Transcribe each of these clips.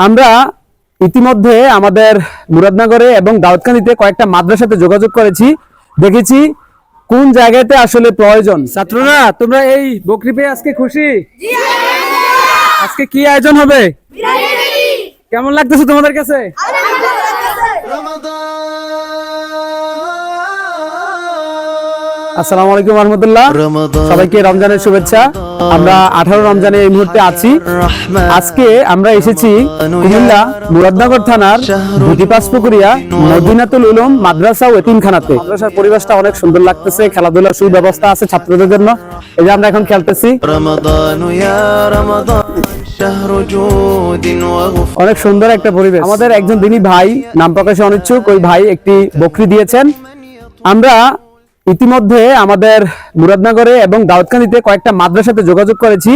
আমরা ইতিমধ্যে আমাদের মুরাদনগরে এবং দাউদকান্দিতে কয়েকটা মাদ্রাসাতে যোগাযোগ করেছি দেখেছি কোন জায়গাতে আসলে প্রয়োজন। ছাত্ররা তোমরা এই বকরি পেয়ে আজকে খুশি? আজকে কি আয়োজন হবে? কেমন লাগতেছে তোমাদের কাছে? আসসালামু আলাইকুম সবাইকে রমজানের শুভেচ্ছা। আমরা আঠারো রমজানে এই মুহূর্তে আছি। আজকে আমরা এসেছি কুমিল্লা মুরাদনগর থানার দুটিপাস পুকুরিয়া মদিনাতুল মাদ্রাসা ও এতিমখানাতে। মাদ্রাসার পরিবেশটা অনেক সুন্দর লাগতেছে খেলাধুলার সুব্যবস্থা আছে ছাত্রদের জন্য। এই যে আমরা এখন খেলতেছি। অনেক সুন্দর একটা পরিবেশ। আমাদের একজন দিনী ভাই নাম প্রকাশে অনিচ্ছুক ওই ভাই একটি বকরি দিয়েছেন। আমরা ইতিমধ্যে আমাদের মুরাদনগরে এবং দাউদকান্দিতে কয়েকটা মাদ্রাসাতে যোগাযোগ করেছি।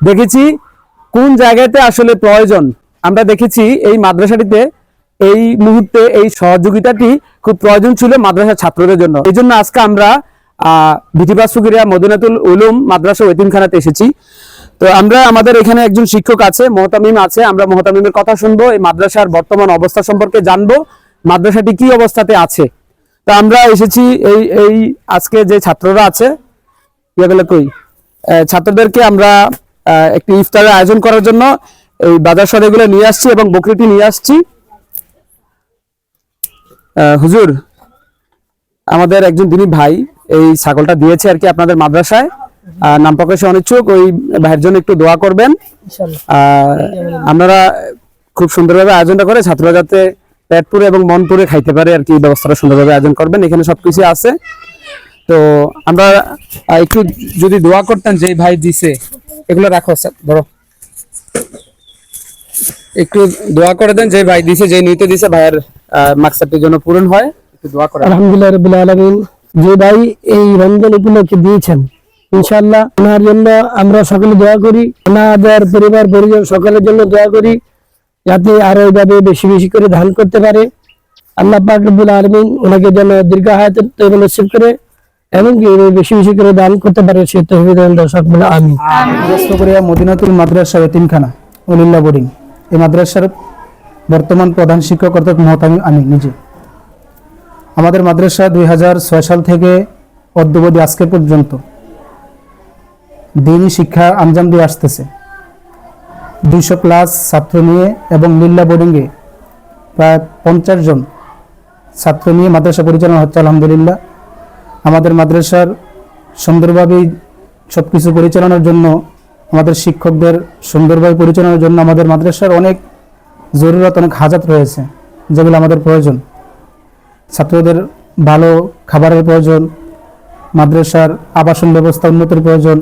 দেখেছি কোন জায়গাতে আসলে প্রয়োজন। আমরা দেখেছি এই মাদ্রাসাটিতে এই মুহূর্তে এই সহযোগিতাটি খুব প্রয়োজন ছিল মাদ্রাসার ছাত্রদের জন্য। এই জন্য আজকে আমরা আহ ভিটিবাস মদিনাতুল উলুম মাদ্রাসা ও এতিমখানাতে এসেছি। তো আমরা আমাদের এখানে একজন শিক্ষক আছে, মহতামিম আছে। আমরা মহতামিমের কথা শুনব, এই মাদ্রাসার বর্তমান অবস্থা সম্পর্কে জানব। মাদ্রাসাটি কি অবস্থাতে আছে? তা আমরা এসেছি এই এই আজকে যে ছাত্ররা আছে কই? ছাত্রদেরকে আমরা একটি ইফতারের আয়োজন করার জন্য এই বাজার সদাইগুলো নিয়ে আসছি এবং বকরিটি নিয়ে আসছি। হুজুর আমাদের একজন দিনী ভাই এই ছাগলটা দিয়েছে আর কি আপনাদের মাদ্রাসায়। নাম প্রকাশে অনিচ্ছুক ওই ভাইয়ের জন্য একটু দোয়া করবেন। আপনারা খুব সুন্দরভাবে আয়োজনটা করে ছাত্ররা যাতে পেট পুরে এবং মন পুরে খাইতে পারে আর কি ব্যবস্থাটা সুন্দরভাবে আয়োজন করবেন। এখানে সবকিছু আছে। তো আমরা একটু যদি দোয়া করতেন যে ভাই দিছে, এগুলো রাখো, স্যার, ধরো। একটু দোয়া করে দেন যে ভাই দিছে, যে নিতে দিছে, ভাইয়ের মাকসাদটির জন্য পূরণ হয়, একটু দোয়া করে আলহামদুলিল্লাহ রবিল আলমিন। যে ভাই এই রমজান উপলক্ষে দিয়েছেন ইনশাল্লাহ ওনার জন্য আমরা সকলে দোয়া করি, ওনাদের পরিবার, পরিজন সকলের জন্য দোয়া করি। যাতে আরও এইভাবে বেশি বেশি করে ধান করতে পারে। আল্লাহ পাক রব্বুল আলমিন ওনাকে যেন দীর্ঘ হায়াত নসিব করে এবং কি বেশি বেশি করে দান করতে পারে বোর্ডিং। এই মাদ্রাসার বর্তমান প্রধান শিক্ষক নিজে। আমাদের মাদ্রাসা দুই হাজার ছয় সাল থেকে আজকে পর্যন্ত দিনই শিক্ষা আঞ্জাম দিয়ে আসতেছে। দুইশো ক্লাস ছাত্র নিয়ে এবং লিল্লা বোর্ডিংয়ে প্রায় পঞ্চাশ জন ছাত্র নিয়ে মাদ্রাসা পরিচালনা হচ্ছে, আলহামদুলিল্লাহ। আমাদের মাদ্রাসার সুন্দরভাবেই সব কিছু পরিচালনার জন্য, আমাদের শিক্ষকদের সুন্দরভাবে পরিচালনার জন্য আমাদের মাদ্রাসার অনেক জরুরত, অনেক হাজাত রয়েছে, যেগুলো আমাদের প্রয়োজন। ছাত্রদের ভালো খাবারের প্রয়োজন, মাদ্রাসার আবাসন ব্যবস্থা উন্নতির প্রয়োজন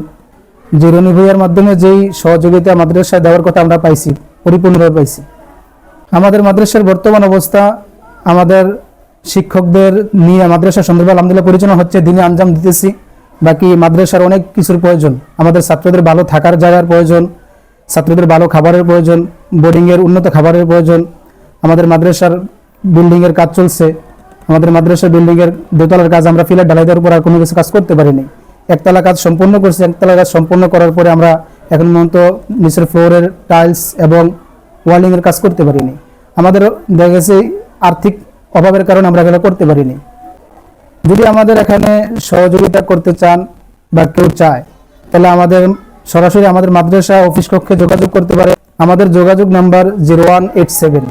জিরনি ভূঁইয়ার মাধ্যমে যেই সহযোগিতা মাদ্রাসায় দেওয়ার কথা আমরা পাইছি, পরিপূর্ণভাবে পাইছি। আমাদের মাদ্রাসার বর্তমান অবস্থা, আমাদের শিক্ষকদের নিয়ে মাদ্রাসা সুন্দরভাবে আলহামদুলিল্লাহ পরিচালনা হচ্ছে, দিনে আঞ্জাম দিতেছি, বাকি মাদ্রাসার অনেক কিছুর প্রয়োজন। আমাদের ছাত্রদের ভালো থাকার জায়গার প্রয়োজন, ছাত্রদের ভালো খাবারের প্রয়োজন বোর্ডিংয়ের উন্নত খাবারের প্রয়োজন, আমাদের মাদ্রাসার বিল্ডিংয়ের কাজ চলছে, আমাদের মাদ্রাসার বিল্ডিংয়ের দোতলার কাজ আমরা ফিলার ঢালাই দেওয়ার পর আর কোনো কিছু কাজ করতে পারিনি। একতলা কাজ সম্পূর্ণ করছি, একতলা কাজ সম্পূর্ণ করার পরে আমরা এখন পর্যন্ত নিচের ফ্লোরের টাইলস এবং ওয়ালিংয়ের কাজ করতে পারিনি। আমাদের দেখা গেছে আর্থিক অভাবের কারণে আমরা এগুলো করতে পারিনি। যদি আমাদের এখানে সহযোগিতা করতে চান বা কেউ চায়, তাহলে আমাদের সরাসরি আমাদের মাদ্রাসা অফিস কক্ষে যোগাযোগ করতে পারে। আমাদের যোগাযোগ number zero one eight seven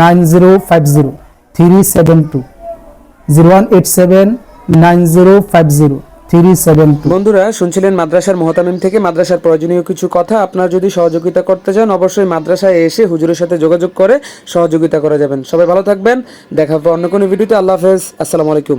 nine zero five zero three seven two. Zero one eight seven nine zero five zero. Seven বন্ধুরা, শুনছিলেন মাদ্রাসার মহতামিম থেকে মাদ্রাসার প্রয়োজনীয় কিছু কথা। আপনারা যদি সহযোগিতা করতে চান, অবশ্যই মাদ্রাসায় এসে হুজুরের সাথে যোগাযোগ করে সহযোগিতা করা যাবেন। সবাই ভালো থাকবেন। দেখা হবে অন্য কোনো ভিডিওতে। আল্লাহ হাফেজ। আসসালামু আলাইকুম।